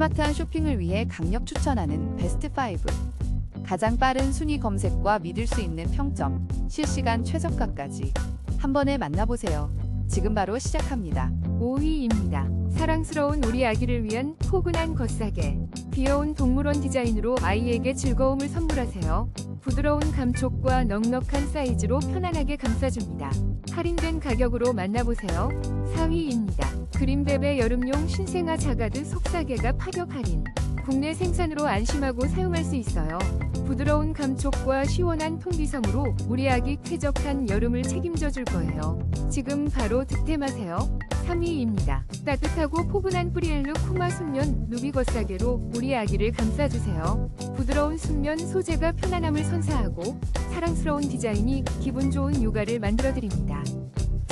스마트한 쇼핑을 위해 강력 추천하는 베스트 5. 가장 빠른 순위 검색과 믿을 수 있는 평점, 실시간 최저가까지 한 번에 만나보세요. 지금 바로 시작합니다. 5위입니다. 사랑스러운 우리 아기를 위한 포근한 겉사계. 귀여운 동물원 디자인으로 아이에게 즐거움을 선물하세요. 부드러운 감촉과 넉넉한 사이즈로 편안하게 감싸줍니다. 할인된 가격으로 만나보세요. 4위입니다. 그린베베 여름용 신생아 자가드 속사계가 파격 할인. 국내 생산으로 안심하고 사용할 수 있어요. 부드러운 감촉과 시원한 통기성으로 우리 아기 쾌적한 여름을 책임져 줄 거예요. 지금 바로 득템하세요. 3위입니다. 따뜻하고 포근한 프리엘루 쿠마 순면 누비 겉사계로 우리 아기를 감싸주세요. 부드러운 순면 소재가 편안함을 선사하고 사랑스러운 디자인이 기분 좋은 육아를 만들어드립니다.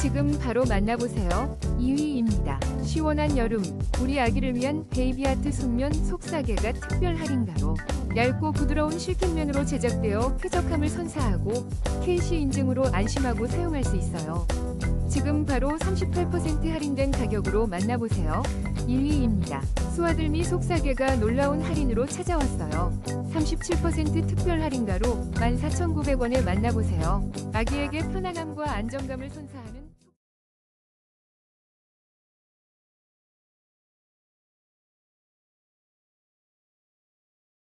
지금 바로 만나보세요. 2위입니다. 시원한 여름, 우리 아기를 위한 베이비아트 순면 속사계가 특별 할인가로 얇고 부드러운 실kit면으로 제작되어 쾌적함을 선사하고 KC 인증으로 안심하고 사용할 수 있어요. 지금 바로 38% 할인된 가격으로 만나보세요. 1위입니다. 수아들미 속사계가 놀라운 할인으로 찾아왔어요. 37% 특별 할인가로 14,900원에 만나보세요. 아기에게 편안함과 안정감을 선사하는